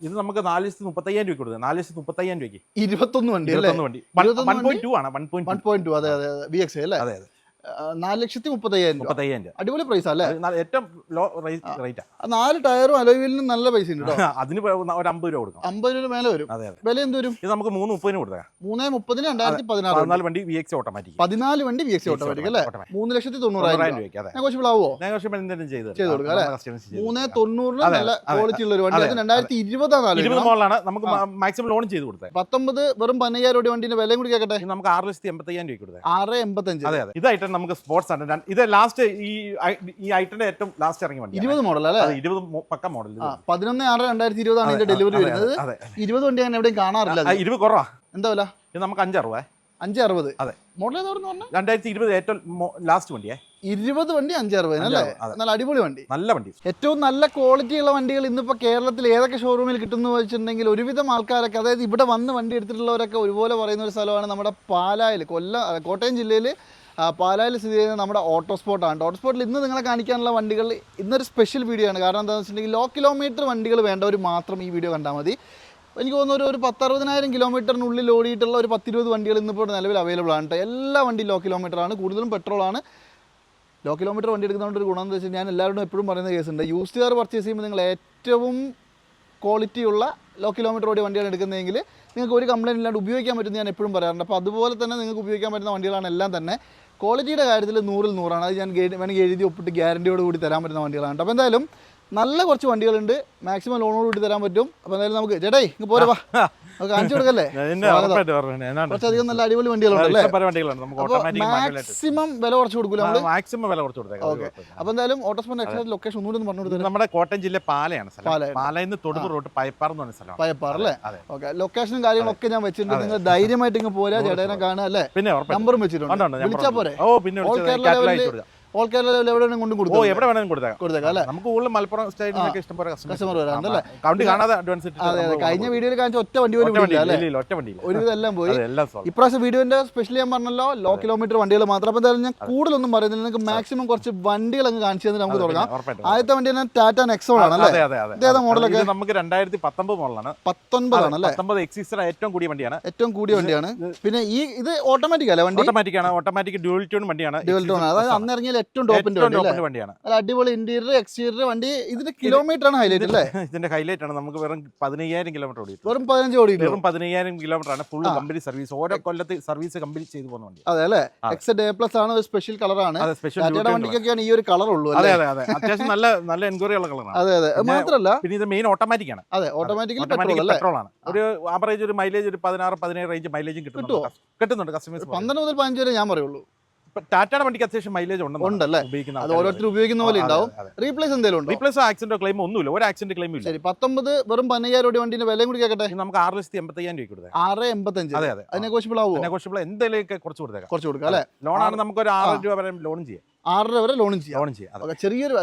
ഇത് നമുക്ക് നാല് ലക്ഷത്തി മുപ്പത്തയ്യായിരം രൂപ കൊടുക്കാം നാല് ലക്ഷത്തി മുപ്പത്തയ്യായിരം രൂപയ്ക്ക്. ഇരുപത്തൊന്ന് വണ്ടി ഇരുപത്തൊന്ന് വണ്ടി. വൺ പോയിന്റ് ടു ആണ് one one point point two അതെ അതെ. വി എക്സ് അല്ലേ? അതെ അതെ. നാല് ലക്ഷത്തി മുപ്പത്തയ്യായിരം മുപ്പത്തയ്യായിരം രൂപ. അടിപൊളി പ്രൈസ് അല്ലേ? ഏറ്റവും ലോ റേറ്റ് നാല് ടയറും അലോയിലും നല്ല പൈസ ഉണ്ട് അതിന് ഒരു അമ്പത് രൂപ കൊടുക്കും അമ്പത് രൂപ മേലെ വരും. വില എന്ത് വരും? ഇത് നമുക്ക് മൂന്ന് മുപ്പതിന് കൊടുക്കാം മൂന്നേ മുപ്പതിന് രണ്ടായിരത്തി പതിനാറ് പതിനാല് വണ്ടി വി എക്സ് ഓട്ടോമാറ്റിക് പതിനാല് വണ്ടി വി എക്സ് ഓട്ടോമാറ്റിക് അല്ലേ? മൂന്ന് ലക്ഷത്തി തൊണ്ണൂറായിരം തൊണ്ണൂറായിരം രൂപ. രൂപയ്ക്ക് അതെ. നെഗോഷ്യബിൾ ആവുമോ നെഗോഷ്യബിൾ എന്തെങ്കിലും ചെയ്ത് ചെയ്ത് കൊടുക്കാം, അല്ലേ? മൂന്നേ. തൊണ്ണൂറിന് നല്ല ക്വാളിറ്റി ഉള്ള ഒരു വണ്ടി. രണ്ടായിരത്തി ഇരുപതാണ് ഇരുപത് മോളാണ് നമുക്ക് മാക്സിമം ലോൺ ചെയ്ത് കൊടുത്തത് പത്തൊമ്പത് വെറും പതിനയ്യായിരം രൂപ വണ്ടിന്റെ വിലയും കൂടി കേൾക്കട്ടെ നമുക്ക് ആറ് ലക്ഷത്തി എൺപത്തയ്യായിരം രൂപ കൊടുത്തത് ആറ് എൺപത്തഞ്ച്. അതെ അതെ. ഇതായിട്ട് നമുക്ക് സ്പോർട്സ് ആണ്. ഇത് ലാസ്റ്റ് ഈ ഈ ഐറ്റന്റെ ഏറ്റവും ലാസ്റ്റ് ഇറങ്ങി വണ്ടി ഇരുപത് മോഡൽ അല്ലേ? ഇരുപത് പക്ക മോഡൽ പതിനൊന്ന് ആറ് രണ്ടായിരത്തി ഇരുപതാണ് ഇതിന്റെ ഡെലിവറി വരുന്നത്. ഇരുപത് വണ്ടി ഞാൻ എവിടെയും കാണാറില്ല. ഇരുപത് കുറവാ. എന്താ വില? ഇത് നമുക്ക് അഞ്ചറുപ അഞ്ച് അറുപത്. അതെ. മോഡൽ ഏതാണെന്ന് പറഞ്ഞാൽ രണ്ടായിരത്തി ഇരുപത് ഏറ്റവും ലാസ്റ്റ് വണ്ടിയേ. ഇരുപത് വണ്ടി അഞ്ച് അറുപത് അല്ലേ. നല്ല അടിപൊളി വണ്ടി. നല്ല വണ്ടി. ഏറ്റവും നല്ല ക്വാളിറ്റി ഉള്ള വണ്ടികൾ ഇന്നിപ്പോ കേരളത്തിൽ ഏതൊക്കെ ഷോറൂമിൽ കിട്ടുന്നു വെച്ചിട്ടുണ്ടെങ്കിൽ ഒരുവിധം ആൾക്കാരൊക്കെ അതായത് ഇവിടെ വന്ന് വണ്ടി എടുത്തിട്ടുള്ളവരൊക്കെ ഒരുപോലെ പറയുന്ന ഒരു സ്ഥലമാണ് നമ്മുടെ പാലായിൽ കൊല്ലം കോട്ടയം ജില്ലയിൽ പാലായിൽ സ്ഥിതി ചെയ്യുന്ന നമ്മുടെ ഓട്ടോ സ്പോട്ടാണ് ഓട്ടോ സ്പോട്ടിൽ ഇന്ന് നിങ്ങളെ കാണിക്കാനുള്ള വണ്ടികൾ ഇന്നൊരു സ്പെഷ്യൽ വീഡിയോ ആണ്. കാരണം എന്താണെന്ന് വെച്ചിട്ടുണ്ടെങ്കിൽ ലോ കിലോമീറ്റർ വണ്ടികൾ വേണ്ടവർ മാത്രം ഈ വീഡിയോ കണ്ടാൽ മതി. എനിക്ക് തോന്നുന്നു ഒരു ഒരു പത്തറുപതിനായിരം കിലോമീറ്ററിനുള്ളിൽ ഓടിയിട്ടുള്ള ഒരു പത്തിരുപത് വണ്ടികൾ ഇന്നിപ്പോൾ നിലവിൽ അവൈലബിൾ ആണ് കേട്ടോ. എല്ലാ വണ്ടിയും ലോ കിലോമീറ്റർ ആണ്. കൂടുതലും പെട്രോളാണ് ലോ കിലോമീറ്റർ വണ്ടി എടുക്കുന്നതുകൊണ്ട് ഒരു ഗുണം എന്ന് വെച്ചാൽ ഞാൻ എല്ലാവരോടും എപ്പോഴും പറയുന്ന കേസുണ്ട് യൂസ്ഡ് കാർ പർച്ചേസ് ചെയ്യുമ്പോൾ നിങ്ങൾ ഏറ്റവും ക്വാളിറ്റിയുള്ള ലോ കിലോമീറ്റർ ഓടിയ വണ്ടിയാണ് എടുക്കുന്നതെങ്കിൽ നിങ്ങൾക്ക് ഒരു കംപ്ലൈന്റ് ഇല്ലാണ്ട് ഉപയോഗിക്കാൻ പറ്റുമെന്ന് ഞാൻ എപ്പോഴും പറയാറുണ്ട്. അപ്പോൾ അതുപോലെ തന്നെ നിങ്ങൾക്ക് ഉപയോഗിക്കാൻ പറ്റുന്ന വണ്ടികളാണ് എല്ലാം തന്നെ. ക്വാളിറ്റിയുടെ കാര്യത്തിൽ നൂറിൽ നൂറാണ്. അത് ഞാൻ വേണമെങ്കിൽ എഴുതി ഒപ്പിട്ട് ഗ്യാരണ്ടിയോട് കൂടി തരാൻ പറ്റുന്ന വണ്ടികളാണ് അപ്പോൾ എന്തായാലും നല്ല കുറച്ച് വണ്ടികളുണ്ട്. മാക്സിമം ലോണോട് കൂടി തരാൻ പറ്റും. അപ്പോൾ എന്തായാലും നമുക്ക് ചേട്ടേ ഇങ്ങ് പോരെ വാ. കാണിച്ചു കൊടുക്കല്ലേ? കുറച്ചധികം നല്ല അടിപൊളി വണ്ടികളുണ്ടല്ലേ മാക്സിമം വില കുറച്ച് കൊടുക്കില്ല നമ്മൾ മാക്സിമം വില കുറച്ച് കൊടുത്തേക്കാം. ഓക്കെ. അപ്പോൾ എന്തായാലും ഓട്ടോസ്പോൺ എക്സാക്ട് ലൊക്കേഷൻ ഒന്നുകൂടി ഒന്ന് പറഞ്ഞു കൊടുത്തത് നമ്മുടെ കോട്ടയം ജില്ല പാലയാണ്. പാലയിൽ നിന്ന് തൊടുപ്പ് റോഡ് പയപ്പാർ എന്ന് പറഞ്ഞ സ്ഥലം പയപ്പാർ അല്ലേ? ഓക്കെ ലൊക്കേഷനും കാര്യങ്ങളൊക്കെ ഞാൻ വെച്ചിട്ടുണ്ട്. നിങ്ങൾ ധൈര്യമായിട്ട് ഇങ്ങ് പോരാ. ചേട്ടനെ കാണുക അല്ലേ? പിന്നെ നമ്പറും വെച്ചിട്ടുണ്ട്. ഉണ്ട്, ഉണ്ട്, ഞാൻ വിളിച്ചാ പറഞ്ഞു. പോരെ? ഓ പിന്നെ കേരള വിളിച്ചത് ഓൾ കേരള ലെവലിൽ എവിടെയും കൊണ്ടും ഓ കൊടുക്കും എവിടെ വേണമെങ്കിലും കൊടുത്തേക്കാം. കൊടുത്തേക്കാം അല്ലേ? നമുക്ക് കൂടുതൽ മലപ്പുറം സ്റ്റേറ്റിലൊക്കെ ഇഷ്ടംപോലെ കസ്റ്റമർ വരാറുണ്ട് അല്ലേ? കൗണ്ടി കാണാതെ അഡ്വാൻസ് അതെ അതെ. കഴിഞ്ഞ വീഡിയോയിൽ കാണിച്ച ഒറ്റ വണ്ടി പോലും ഒറ്റ വണ്ടി ഒരുവിധം എല്ലാം പോയി. ഇപ്രാവശ്യം വീഡിയോന്റെ സ്പെഷ്യലി ഞാൻ പറഞ്ഞല്ലോ ലോ കിലോമീറ്റർ വണ്ടികൾ മാത്രം. അപ്പോൾ എന്തായാലും ഞാൻ കൂടുതലൊന്നും പറയുന്നില്ല. നിങ്ങൾക്ക് മാക്സിമം കുറച്ച് വണ്ടികൾ അങ്ങ് കാണിച്ചു തന്നെ നമുക്ക് തുടങ്ങാം. ആദ്യത്തെ വണ്ടി തന്നെ ടാറ്റ നെക്സോൺ ആണ് അല്ലേ? ഇതേതാ മോഡലൊക്കെ? നമുക്ക് രണ്ടായിരത്തി പത്തൊമ്പത് മോഡലാണ് പത്തൊൻപതാണ് അല്ലേ? പത്തൊമ്പത് എക്സിസ്റ്റർ ഏറ്റവും കൂടിയ വണ്ടിയാണ്. ഏറ്റവും കൂടിയ വണ്ടിയാണ്. പിന്നെ ഈ ഇത് ഓട്ടോമാറ്റിക് അല്ലേ വണ്ടി? ഓട്ടോമാറ്റിക് ആണ്. ഓട്ടോമാറ്റിക് ഡ്യൂൽ ട്യൂൺ വണ്ടിയാണ് ഡ്യുവൽ ടോൺ അതായത് അന്ന് ഇറങ്ങിയ ഏറ്റവും ടോപ്പിന്റെ വണ്ടിയാണ്. അടിപൊളി ഇന്റീരിയർ എക്സ്റ്റീരിയർ വണ്ടി. ഇതിന്റെ കിലോമീറ്റർ ആണ് ഹൈലൈറ്റ് അല്ലേ? ഇതിന്റെ ഹൈലൈറ്റ് ആണ്. നമുക്ക് വെറും പതിനയ്യായിരം കിലോമീറ്റർ ഓടി വെറും പതിനഞ്ച് ഓടി വെറും പതിനയ്യായിരം കിലോമീറ്റർ ആണ് ഫുൾ കമ്പനി സർവീസ് ഓരോ കൊല്ലത്ത് സർവീസ് കമ്പനി ചെയ്തു പോകുന്ന വണ്ടി അതെ അല്ലേ. എക്സ് ഡേ പ്ലസ് ആണ് ഒരു സ്പെഷ്യൽ കളറാണ് ആണ്. ടാറ്റയുടെ വണ്ടിക്കൊക്കെയാണ് ഈ ഒരു കളർ ഉള്ളൂ അതെ അതെ അതെ. അത്യാവശ്യം നല്ല നല്ല എൻക്വയറി ഉള്ള കളറാണ് അതെ അതെ. മാത്രമല്ല പിന്നെ ഇത് മെയിൻ ഓട്ടോമാറ്റിക് ആണ്. അതെ ഓട്ടോമാറ്റിക്കലി പെട്രോൾ ഓട്ടോമാറ്റിക് പെട്രോൾ ആണ്. ഒരു ആവറേജ് ഒരു മൈലേജ് ഒരു പതിനാറ് പതിനേഴ് റേഞ്ച് മൈലേജും കിട്ടും കിട്ടുന്നുണ്ട്. കസ്റ്റമേഴ്സ് പന്ത്രണ്ട് മുതൽ പതിനഞ്ച് വരെ ഞാൻ പറയുള്ളൂ. ടാറ്റയുടെ വണ്ടിക്ക് അത്യാവശ്യം മൈലേജ് ഉണ്ടല്ലേ? ഉപയോഗിക്കുന്ന അത് ഓരോരുത്തർ ഉപയോഗിക്കുന്ന പോലെ ഉണ്ടാവും. റീപ്ലേസ് എന്തെങ്കിലും ഉണ്ടോ? റീപ്ലേസ് ആക്സിഡന്റ് ക്ലെയിം ഒന്നുമില്ല. ഒരു ആക്സിഡന്റ് ക്ലെയിം ഇല്ല. ശരി പത്തൊമ്പത് വെറും പതിനയ്യായിരം രൂപ വണ്ടിന്റെ വിലയും കൂടി ഇത് നമുക്ക് ആറ് ലക്ഷത്തി എൺപത്തയ്യായിരം രൂപ കൊടുത്തേ ആറ് എൺപത്തഞ്ച്. അതെ അതെ. നെഗോഷ്യബിൾ ആവുമോ നെഗോഷ്യബിൾ എന്തെങ്കിലും കുറച്ച് കൊടുത്തേക്കാം. കുറച്ച് കൊടുക്കാം അല്ലേ? ലോണാണ് നമുക്ക് ഒരു ആറ് രൂപ വരെ ലോൺ ചെയ്യാം. ആറര വരെ ലോണും ചെയ്യാം. ലോൺ ചെയ്യാം അതെ. ഓക്കെ ചെറിയൊരു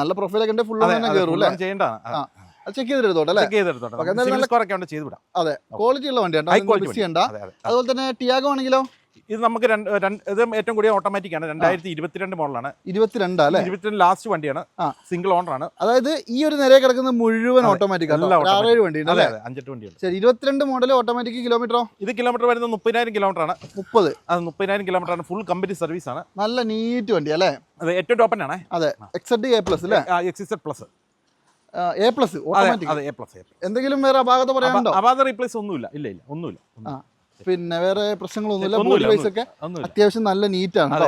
നല്ല പ്രൊഫൈലൊക്കെ ഉണ്ട് ഫുൾ തന്നെ കയറും അല്ലേ? ചെയ്യേണ്ടതാണ്. ചെക്ക് ചെയ്തെടുത്തോട്ടെ അല്ലേ? ഉണ്ട് അതെ ക്വാളിറ്റി ഉള്ള വണ്ടിയാണ് അതുപോലെ തന്നെ ടിയാഗോ ആണെങ്കിലോ? ഇത് നമുക്ക് രണ്ട് രണ്ട് ഇത് ഏറ്റവും കൂടിയ ഓട്ടോമാറ്റിക് ആണ്. രണ്ടായിരത്തി ഇരുപത്തിരണ്ട് മോഡലാണ് ഇരുപത്തിരണ്ട് അല്ലേ? ഇരുപത്തിരണ്ട് ലാസ്റ്റ് വണ്ടിയാണ്. സിംഗിൾ ഓണർ ആണ്. അതായത് ഈ ഒരു നിരയെ കിടക്കുന്ന മുഴുവൻ ഓട്ടോമാറ്റിക്. ആറേഴ് വണ്ടി അല്ലേ? അഞ്ചെട്ട് വണ്ടിയുണ്ട്. ശരി ഇരുപത്തിരണ്ട് മോഡൽ ഓട്ടോമാറ്റിക് കിലോമീറ്ററോ ഇത് കിലോമീറ്റർ വരുന്നത് മുപ്പതിനായിരം കിലോമീറ്റർ ആണ്. മുപ്പത്. അത് മുപ്പതിനായിരം കിലോമീറ്റർ ആണ് ഫുൾ കമ്പനി സർവീസ് ആണ്. നല്ല നീറ്റ് വണ്ടി അല്ലേ? അതെ ഏറ്റവും ടോപ്പൻ ആണ് അതെ എക്സെഡ് എ പ്ലസ് അല്ലേ? XZ plus A plus automatic എന്തെങ്കിലും വേറെ അപാകത പറയാനുണ്ടോ? അപാകത റീപ്ലേസ് ഒന്നുമില്ല. ഇല്ല ഇല്ല ഒന്നുമില്ല പിന്നെ വേറെ പ്രശ്നങ്ങളൊന്നുമില്ല. ബോഡി വൈസ് ഒക്കെ അത്യാവശ്യം നല്ല നീറ്റ് ആണ്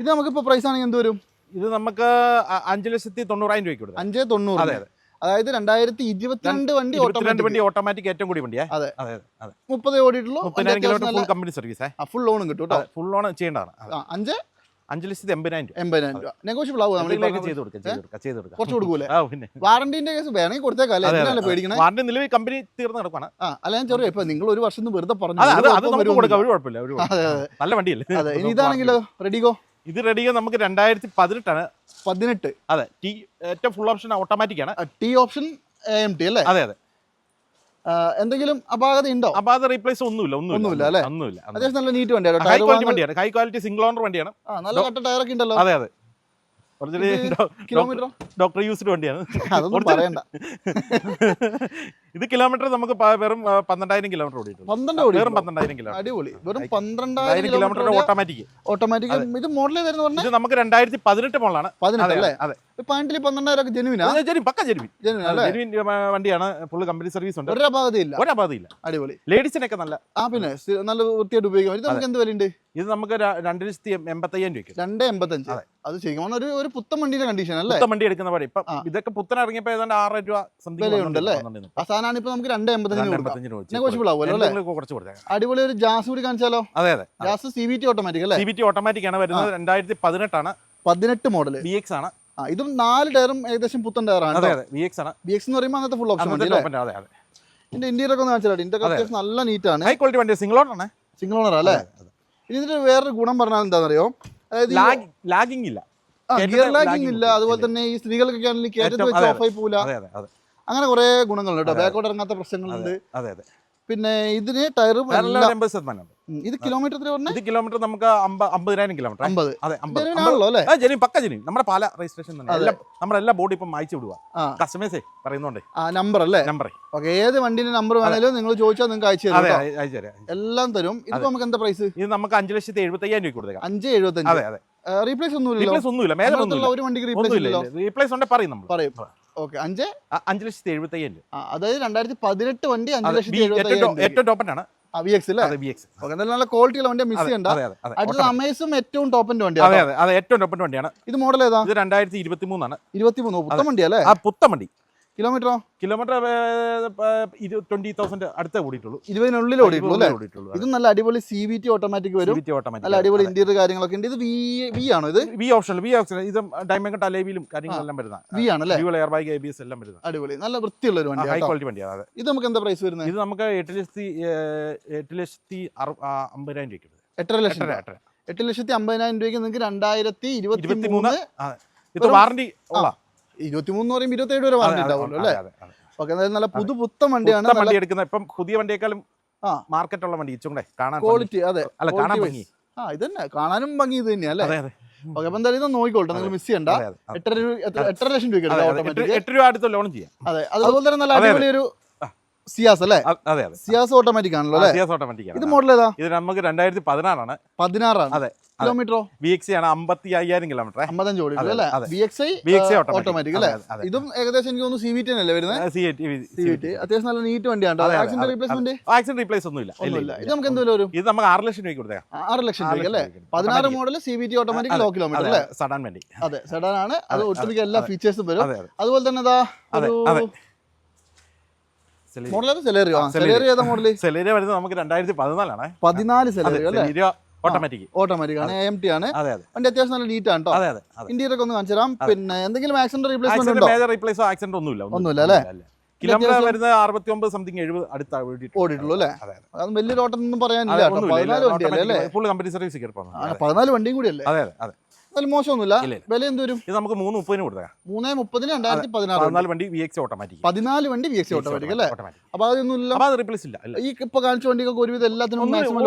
ഇത് നമുക്കിപ്പോ പ്രൈസ് ആണെങ്കിൽ എന്ത് വരും? ഇത് നമുക്ക് അഞ്ച് ലക്ഷത്തി തൊണ്ണൂറായിരം രൂപയ്ക്ക് കൊടുക്കാം. അഞ്ചേ തൊണ്ണൂറ് അതെ അതെ. അതായത് രണ്ടായിരത്തി ഇരുപത്തിരണ്ട് വണ്ടി ഓട്ടോമാറ്റിക് വണ്ടി ഓട്ടോമാറ്റിക് ഏറ്റവും കൂടി വണ്ടിയാ. അതെ. അതെ മുപ്പത് ഓടിയിട്ടുള്ളൂ. Kilometre full company service full ലോണും കിട്ടും ഫുൾ ലോൺ ചെയ്യേണ്ടതാണ്. അഞ്ച് അഞ്ച് ലക്ഷത്തി എൺപതിനായിരം രൂപ. എൺപതിനായിരം രൂപ. നെഗോഷ്യബിൾ ആവും നമ്മൾ ചെയ്ത് കൊടുക്കാം ചെയ്ത് കൊടുക്കാം ചെയ്ത് കൊടുക്കാം. കുറച്ച് കൊടുക്കൂലേ? ആ പിന്നെ. വാറണ്ടിന്റെ കേസ് വേണമെങ്കിൽ കൊടുത്തേക്കാം അല്ലേ. പേടിക്കണേ? വാറണ്ടി നിലവിൽ കമ്പനി തീർന്ന് കിടക്കുവാണ്. ആ അല്ല ഞാൻ ചെറിയ ഇപ്പൊ നിങ്ങൾ ഒരു വർഷം വെറുതെ പറഞ്ഞു അത് അത് നമുക്ക് കൊടുക്കാം ഒരു കുഴപ്പമില്ല ഒരു നല്ല വണ്ടിയല്ലേ? അതെ ഇനി ഇതാണെങ്കിലോ? റെഡിഗോ? ഇത് റെഡിയോ നമുക്ക് രണ്ടായിരത്തി പതിനെട്ടാണ്. പതിനെട്ട്. അതെ ടി ഏറ്റവും ഫുൾ ഓപ്ഷൻ ഓട്ടോമാറ്റിക് ആണ്. ടി ഓപ്ഷൻ എം ടി അല്ലേ? അതെ അതെ. എന്തെങ്കിലും അപാകത ഉണ്ടോ? അപാകത റീപ്ലേസ് ഒന്നുമില്ല ഒന്നുമില്ല. അല്ലേ? ഒന്നുമില്ല. അത്യാവശ്യം നല്ല നീറ്റ് വണ്ടിയാണ് ഹൈ ക്വാളിറ്റി വണ്ടിയാണ്. ഹൈ ക്വാളിറ്റി സിംഗിൾ ഓണർ വണ്ടിയാണ്. നല്ല കട്ട ഒക്കെ ഉണ്ടല്ലോ. അതെ അതെ. കിലോമീറ്ററോ ഡോക്ടർ യൂസ്ഡ് വണ്ടിയാണ്. അതൊന്നും പറയണ്ട. ഇത് കിലോമീറ്റർ നമുക്ക് വെറും പന്ത്രണ്ടായിരം കിലോമീറ്റർ ഓടിയിട്ടുണ്ട്. വെറും? പന്ത്രണ്ടായിരം കിലോമീറ്റർ അടിപൊളി. വെറും പന്ത്രണ്ടായിരം കിലോമീറ്റർ കിലോമീറ്റർ ഓട്ടോമാറ്റിക് ഓട്ടോമാറ്റിക് ഇത് മോഡൽ ഏതായിരുന്നു പറഞ്ഞത് ഇത് നമുക്ക് രണ്ടായിരത്തി പതിനെട്ട് മോഡലാണ് പതിനെട്ട് അല്ലേ? അതെ. പന്ത്രണ്ടായിരം ജെനുവിൻ, പക്ക ജെനുവിൻ ജെനുവിൻ വണ്ടിയാണ്. ഫുള്ള് കമ്പനി സർവീസ് ഉണ്ട്. ഒരു അപാകതയില്ല ഒരപാതയില്ല അടിപൊളി. ലേഡീസിനൊക്കെ നല്ല. ആ പിന്നെ നല്ല വൃത്തിയായിട്ട് ഉപയോഗിക്കാം. ഇത് നമുക്ക് എന്ത് വിലയുണ്ട്? ഇത് നമുക്ക് രണ്ട് ലക്ഷത്തി എൺപത്തയ്യായിരം രൂപയ്ക്ക്. രണ്ട് എൺപത്തഞ്ച്. അത്. ശരിക്കും പറഞ്ഞാൽ ഒരു ഒരു പുത്തൻ വണ്ടിയുടെ കണ്ടീഷൻ അല്ലേ? പുത്തൻ വണ്ടി എടുക്കുന്ന പടി ഇപ്പം. ഇതൊക്കെ പുത്തൻ ഇറങ്ങിയപ്പോ ഏതാണ്ട് ആറ് രൂപ വിലയുണ്ടല്ലേ? ആ സാധനമാണ് ഇപ്പൊ നമുക്ക് രണ്ട് എൺപത്തഞ്ചിന് ആവുമല്ലോ കുറച്ച് കൊടുത്തേക്കാം. അടിപൊളി ഒരു ജാസ് കൂടി കാണിച്ചാലോ? അതെ അതെ. Jazz C V T automatic അല്ലേ? സി ബി ടി ഓട്ടോമാറ്റിക് ആണ് വരുന്നത്. രണ്ടായിരത്തി പതിനെട്ടാണ് പതിനെട്ട് മോഡൽ ബി എക്സ് ആണ്. ഇതും നാല് ടയറും ഏകദേശം പുത്തൻ ടയറാണ് അതെ അതെ. ബി എക്സ് ആണ്. ബി എക്സ് എന്ന് പറയുമ്പോൾ അങ്ങനത്തെ ഫുൾ ഓപ്ഷൻ അതെ അതെ ഇതിന്റെ ഇന്റീരിയർ ഒക്കെ അതെ. അത്യാവശ്യം നല്ല നീറ്റ് ആണ്. ഹൈ ക്വാളിറ്റി വണ്ടി സിംഗിൾ ഓണർ ആണ്. സിംഗിൾ ഓണർ അല്ലേ? ഇതിന്റെ വേറൊരു ഗുണം പറഞ്ഞാൽ എന്താണെന്നറിയോ? അതായത് ലാഗിങ് ഇല്ല ഗിയർ കേട്ടിട്ട് ലാഗിങ് ഇല്ല അതുപോലെ തന്നെ ഈ സ്ത്രീകൾക്കൊക്കെ ആണെങ്കിൽ കയറ്റത്ത് വെച്ച് ഓഫായി അങ്ങനെ കുറെ ഗുണങ്ങളുണ്ട് കേട്ടോ. ബാക്കോട്ട് ഇറങ്ങാത്ത പ്രശ്നങ്ങളുണ്ട്. അതെ അതെ പിന്നെ ഇതിന് ടയർ എൺപത് ശതമാനം ഇത് കിലോമീറ്റർ ഇത് കിലോമീറ്റർ നമുക്ക് അമ്പ- അമ്പതിനായിരം കിലോമീറ്റർ അമ്പത്. അതെ അമ്പത്. പക്ക ജനി. നമ്മുടെ പാല രജിസ്ട്രേഷൻ തന്നെ. നമ്മുടെ എല്ലാ ബോഡി ഇപ്പം അയച്ചു വിടുക കസ്റ്റമേഴ്സേ പറയുന്നോണ്ടേ. ആ നമ്പർ അല്ലേ? നമ്പർ ഓക്കെ ഏത് വണ്ടിന്റെ നമ്പർ വേണേലും നിങ്ങൾ ചോദിച്ചാൽ നിങ്ങൾക്ക് അയച്ചു തരാം. അയച്ചു തരാം എല്ലാം തരും. ഇത് നമുക്ക് എന്താ പ്രൈസ് ഇത് നമുക്ക് അഞ്ച് ലക്ഷത്തി എഴുപത്തി അയ്യായിരം രൂപ കൊടുത്തേക്കാം. അഞ്ച് എഴുപത്തഞ്ച്. അതെ അതെ. റീപ്ലേസ് ഒന്നും റീപ്ലേസ് ഒന്നുമില്ല മേലെ ഒന്നുമില്ല. ഒരു വണ്ടിക്ക് റീപ്ലേസ് ഇല്ല. റീപ്ലേസ് ഉണ്ടെ പറയും നമ്മൾ പറയും. ഓക്കെ അഞ്ച്? അഞ്ച് ലക്ഷത്തി എഴുപത്തി അയ്യായിരം രൂപ അതായത് രണ്ടായിരത്തി പതിനെട്ട് വണ്ടി അഞ്ച് ലക്ഷത്തി ഏറ്റവും എഴുപത്തി ഏറ്റവും അയ്യായിരം ഏറ്റവും ടോപ്പന്റാണ് ആ വി എക്സ് അല്ലേ അതെ ബി എക്സ് ഓക്കെ എന്തായാലും നല്ല ക്വാളിറ്റിയുള്ള വണ്ടി മിസ് ചെയ്യണ്ട. അതെ അതെ അതെ. അമേസും ഏറ്റവും ടോപ്പിന്റെ വണ്ടിയാണ് അതെ അതെ ഏറ്റവും വണ്ടിയാണ്. ഇത് മോഡൽ ഏതാ? ഇത് രണ്ടായിരത്തി ഇരുപത്തി മൂന്നാണ് ഇരുപത്തി മൂന്ന് പുത്തൻ വണ്ടി അല്ലേ? ആ പുത്ത വണ്ടി. കിലോമീറ്ററോ? കിലോമീറ്റർ ട്വന്റി തൗസൻഡ് അടുത്തേ ഓടിയിട്ടുള്ളൂ ഇരുപതിനുള്ളിൽ ഓടിയിട്ടുള്ളൂ ഇത് നല്ല അടിപൊളി സി വി ടി ഓട്ടോമാറ്റിക് വരും. നല്ല അടിപൊളി ഇന്റീരിയർ കാര്യങ്ങളൊക്കെ ഉണ്ട് ഇത് വി വി ആണോ ഇത്? വി ഓപ്ഷൻ വി ഓപ്ഷൻ ഇത് ഡയമണ്ട് അലേവിലും കാര്യങ്ങളെല്ലാം വരുന്ന വി ആണല്ലേ air bag A B S എല്ലാം വരുന്ന. അടിപൊളി. നല്ല വൃത്തിയുള്ള ഒരു വണ്ടി ഹൈ ക്വാളിറ്റി വണ്ടിയാണ് അതെ. ഇത് നമുക്ക് എന്താ പ്രൈസ് വരുന്നത്? ഇത് നമുക്ക് എട്ട് ലക്ഷത്തി എട്ട് ലക്ഷത്തി അമ്പതിനായിരം രൂപയ്ക്ക്. എട്ടര ലക്ഷം എട്ട് ലക്ഷത്തി അമ്പതിനായിരം രൂപയ്ക്ക് നിങ്ങൾക്ക് രണ്ടായിരത്തി ഇരുപത്തി മൂന്ന് വാറണ്ടി ഉള്ള. ഇരുപത്തി മൂന്ന് പറയുമ്പോൾ ഇരുപത്തി ഏഴ് വരെ വാറണ്ടി ഉണ്ടാവുമല്ലോ അല്ലേ. ഓക്കെ എന്തായാലും നല്ല പുതു പുത്തൻ വണ്ടിയാണ് വണ്ടി എടുക്കുന്നത് ഇപ്പം പുതിയ വണ്ടിയേക്കാളും ആ. മാർക്കറ്റ് ഉള്ള വണ്ടി ഇച്ചും കാണാൻ ക്വാളിറ്റി അതെ. അല്ല കാണാൻ ഭംഗി. ആ ഇത് തന്നെ. കാണാനും ഭംഗി ഇത് തന്നെയാ അല്ലേ? ഓക്കെ അപ്പൊ എന്തായാലും ഇത് നോക്കിക്കോട്ടെ നിങ്ങൾ മിസ് ചെയ്യണ്ട. എട്ടര രൂപ എട്ടര ലക്ഷം അതെ. എട്ട് രൂപ അടുത്ത് ലോൺ ചെയ്യാം. അതെ അതുപോലെ തന്നെ നല്ല അടിപൊളി ഒരു. സിയാസ് അല്ലേ? അതെ അതെ. സിയാസ് ഓട്ടോമാറ്റിക് ആണല്ലോ അല്ലേ? സിയാസ് ഓട്ടോമാറ്റിക് ആണ്. ഇത് മോഡൽ ഏതാ? ഇത് നമുക്ക് രണ്ടായിരത്തി പതിനാറാണ്. പതിനാറാണ്. അതെ കിലോമീറ്ററോ വി എക്സ് ആണ് അമ്പത്തി അയ്യായിരം കിലോമീറ്റർ അമ്പത്തഞ്ച് ഓടി അതെ, അല്ലേ B X I B X automatic അല്ലേ. ഇതും ഏകദേശം എനിക്ക് തോന്നുന്നു സി വി ടി അല്ലേ വരുന്നത്? സി സി വി ടി അത്യാവശ്യം നല്ല നീറ്റ് വണ്ടിയാണ് ആക്സിഡന്റ്. റീപ്ലേസ്മെന്റ് ആക്സിഡന്റ് റീപ്ലേസ് ഒന്നുമില്ല. ഇല്ല, ഇത് നമുക്ക് എന്തെങ്കിലും വരും? ഇത് നമുക്ക് ആറ് ലക്ഷം രൂപയ്ക്ക് കൊടുത്തേക്കാം. ആറ് ലക്ഷം രൂപ രൂപയ്ക്ക് അല്ലേ. പതിനാറ്. Model C V T automatic low kilometre അല്ലേ? സഡാൻ വണ്ടി. അതെ സഡാൻ ആണ്. അത് ഒട്ടുമിക്ക എല്ലാ ഫീച്ചേഴ്സും വരും. അതെ അതെ. അതുപോലെ തന്നെ അതാ അതെ, ഒരു അതെ. സെലീരിയ. മോഡൽ ഏതാ സെലേറിയോ സെലേറിയോ. സെലേറിയോ വരുന്നത് നമുക്ക് രണ്ടായിരത്തി പതിനാലാണ്. പതിനാല് സെലറി അല്ലേ? സെലീരിയ ഓട്ടോമാറ്റിക് ഓട്ടോമാറ്റിക് ആണ്. എം ടി ആണ്. അതെ അതെ. വണ്ടി അത്യാവശ്യം നല്ല നീറ്റ് ആണ് കേട്ടോ അതെ അതെ ഇന്റീരിയർ ഒക്കെ ഒന്ന് കാണിച്ചു തരാം. പിന്നെ എന്തെങ്കിലും ആക്സിഡന്റ് റീപ്ലേസ്മെന്റ് ഉണ്ടോ? മേജർ റീപ്ലേസോ ആക്സിഡന്റ് ഒന്നുമില്ല. ഒന്നുമില്ല, അല്ലേ? കിലോമീറ്റർ വരുന്നത് അറുപത്തി ഒമ്പത് സംതിങ് എഴുപത് അടുത്ത ഓടിയിട്ടുള്ളൂ അല്ലേ? അതെ വലിയൊരു ഓട്ടം ഒന്നും പറയാനില്ല പതിനാല് വണ്ടിയല്ലേ അല്ലേ? ഫുൾ കമ്പനി സർവീസ് പതിനാല് വണ്ടിയും കൂടിയല്ലേ? അതെ അതെ. അതെ അതിൽ മോശമൊന്നുമില്ല. വില എന്ത് വരും ഇത് നമുക്ക് മൂന്ന് മുപ്പതിന് കൊടുത്താൽ മൂന്ന് മുപ്പതിന് രണ്ടായിരത്തി പതിനാറ് വണ്ടി. വി എക്സ് ഓട്ടോമാറ്റിക് പതിനാല് വണ്ടി വി എക്സ് ഓട്ടോമാറ്റിക് അല്ലേ? അപ്പൊ അതൊന്നും ഇല്ല അപ്പൊ അത് റീപ്ലേസ് ഇല്ല ഈ ഇപ്പൊ കാണിച്ച വണ്ടിയൊക്കെ ഒരുവിധം എല്ലാത്തിനും മാക്സിമം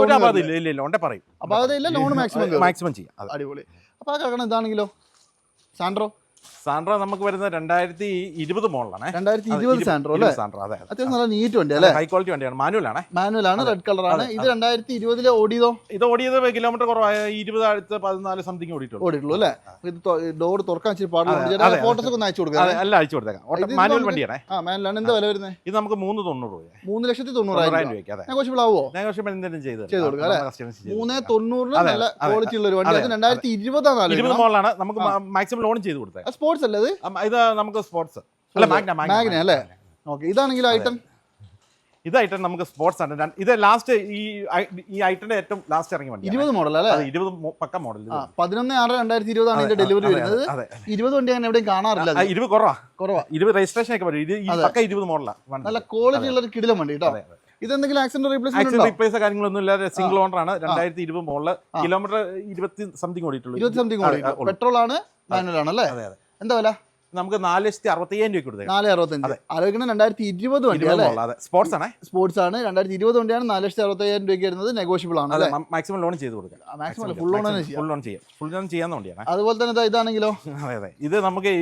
പറയും. അപ്പൊ അതില്ല ലോൺ മാക്സിമം മാക്സിമം ചെയ്യാം അടിപൊളി. അപ്പൊ ആ കാരണം ഇതാണെങ്കിലോ സാൻഡ്രോ? സാൻഡ്ര നമുക്ക് വരുന്നത് രണ്ടായിരത്തി ഇരുപത് മോളിലാണ് രണ്ടായിരത്തി ഇരുപത് സാൻഡ്രോ അല്ലേ? സാൻഡ്ര അതെ അത്യാവശ്യം നല്ല നീറ്റ് വണ്ടി അല്ലേ? ഹൈ ക്വാളിറ്റി വണ്ടിയാണ്. മാനുവൽ ആണ് മാനുവൽ ആണ് റെഡ് കളർ ആണ് ഇത് രണ്ടായിരത്തി ഇരുപതിലെ ഓടിയതോ? ഇത് ഓടിയത് കിലോമീറ്റർ കുറവായ ഇരുപത് അടുത്ത് പതിനാല് സംതിങ് ഓടിയിട്ടുള്ളൂ. ഓടിയിട്ടുള്ളൂ അല്ലേ? ഇത് ഡോർ തുറക്കാൻ ഇച്ചിരി പാടില്ല ഫോട്ടോസ് ഒക്കെ അയച്ചു കൊടുക്കാം അല്ല? അയച്ചു കൊടുത്തേക്കാം. മാനുവൽ വണ്ടിയാണ്. ആ മാനുവലാണ്. എന്താ വില വരുന്നത് ഇത് നമുക്ക് മൂന്ന് തൊണ്ണൂറ് രൂപ മൂന്ന് ലക്ഷത്തി തൊണ്ണൂറായിരം രൂപ. രൂപയ്ക്ക് നെഗോഷ്യബിൾ ആവുമോ നെഗോഷ്യബിൾ എന്തെങ്കിലും ചെയ്ത് ചെയ്ത് കൊടുക്കാം, അല്ലേ? മൂന്ന് തൊണ്ണൂറിന് നല്ല ക്വാളിറ്റി ഉള്ള ഒരു വണ്ടി. രണ്ടായിരത്തി ഇരുപതാണ് ഇരുപത് മോളാണ് നമുക്ക് മാക്സിമം ലോൺ ചെയ്ത് കൊടുത്തത് സ്പോർട്സ് അല്ലേ ഇത്? ഇത് നമുക്ക് സ്പോർട്സ് അല്ല മാഗ്ന മാഗ്ന അല്ലേ? ഓക്കെ ഇതാണെങ്കിൽ ഐറ്റം ഇത് ഐറ്റം നമുക്ക് സ്പോർട്സ് ആണ്. ഇത് ലാസ്റ്റ് ഈ ഈ ഐറ്റന്റെ ഏറ്റവും ലാസ്റ്റ് ഇറങ്ങി വണ്ടി ഇരുപത് മോഡൽ അല്ലേ? ഇരുപത് പക്ക മോഡൽ പതിനൊന്ന് ആറ് രണ്ടായിരത്തി ഇരുപതാണ് ഇതിന്റെ ഡെലിവറി വരുന്നത്. ഇരുപത് വണ്ടി ഞാൻ എവിടെയും കാണാറില്ല ഇരുപത് കുറവാ. കുറവാ. ഇരുപത് രജിസ്ട്രേഷൻ ഒക്കെ വരും. ഇത് പക്ക ഇരുപത് മോഡലാണ് നല്ല ക്വാളിറ്റി ഉള്ള ഒരു കിടിലം വണ്ടി കേട്ടോ. ഇതെന്തെങ്കിലും ആക്സിഡന്റ് ഉണ്ടോ? റീപ്ലേസ് കാര്യങ്ങളൊന്നും ഇല്ലാതെ സിംഗിൾ ഓണർ ആണ്. രണ്ടായിരത്തി ഇരുപത് മോഡൽ കിലോമീറ്റർ ഇരുപത്തി സംതിങ് ഓടിയിട്ടുള്ളൂ. ഇരുപത്തി സംതിങ് പെട്രോൾ ആണ് മാനുവൽ ആണ് അല്ലേ? അതെ അതെ. എന്താ വില? നമുക്ക് നാല് ലക്ഷത്തി അറുപത്തയ്യായിരം രൂപ കൊടുത്തത് നാല് അറുപത്തഞ്ച് ആലോചിക്കണം രണ്ടായിരത്തി ഇരുപത് വണ്ടിയാണ് സ്പോർട്സ് ആണ്. സ്പോർട്സ് ആണ്. രണ്ടായിരത്തി ഇരുപത് വണ്ടിയാണ് നാല് ലക്ഷത്തി അറുപത്തയ്യായിരം രൂപയ്ക്ക് വരുന്നത്. നെഗോഷ്യബിൾ ആണ് അല്ലേ? മാക്സിമം ലോൺ ചെയ്ത് കൊടുക്കാം. Maximum full loan full loan ചെയ്യാം. ഫുൾ ലോൺ ചെയ്യാവുന്ന വണ്ടിയാണ്. അതുപോലെ തന്നെ ഇതാ ഇതാണെങ്കിലോ? അതെ അതെ. ഇത് നമുക്ക്